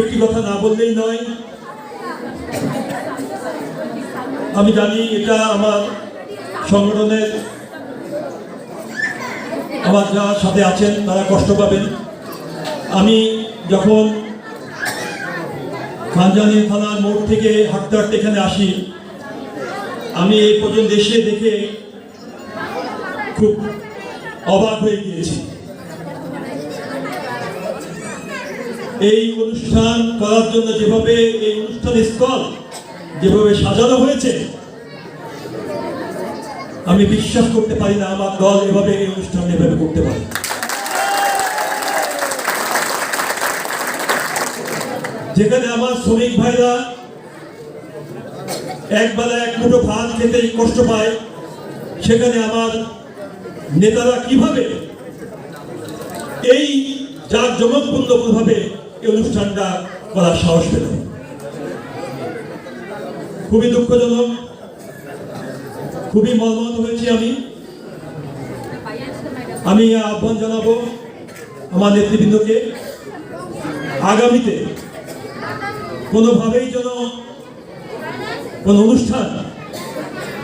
একটি কথা না বললেই নয়। আমি জানি এটা আমার সংগঠনের, আমার যারা সাথে আছেন তারা কষ্ট পাবেন। আমি যখন খানজানি থানার মোড় থেকে হাঁটতে হাঁটতে এখানে আসি, আমি এই পর্যন্ত এসে দেখে খুব অবাক হয়ে গিয়েছি। এই অনুষ্ঠান করার জন্য যেভাবে এই অনুষ্ঠান স্থল যেভাবে সাজানো হয়েছে, আমি বিশ্বাস করতে পারি না আমার দল এভাবে এই অনুষ্ঠান এভাবে করতে পারে। যেখানে আমার শ্রমিক ভাইরা একবেলা এক মুঠো ভাত খেতে কষ্ট পায়, সেখানে আমার নেতারা কীভাবে এই যার জমকপূর্ণভাবে এই অনুষ্ঠানটা করার সাহস পেল খুবই দুঃখজনক, খুবই মর্মাহত হয়েছি আমি। আমি আহ্বান জানাব আমার নেতৃবৃন্দকে, আগামীতে কোনোভাবেই যেন কোনো অনুষ্ঠান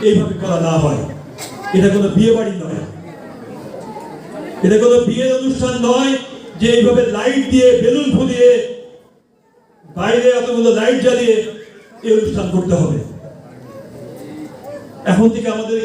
এইভাবে করা না হয়। এটা কোনো বিয়ে বাড়ি নয়। এটা কোনো বিয়ের অনুষ্ঠান নয়। যে এইভাবে লাইট দিয়ে, বেলুন ফুলিয়ে বাইরে এতগুলো লাইট জ্বালিয়ে এই অনুষ্ঠান করতে হবে। এখন থেকে আমাদের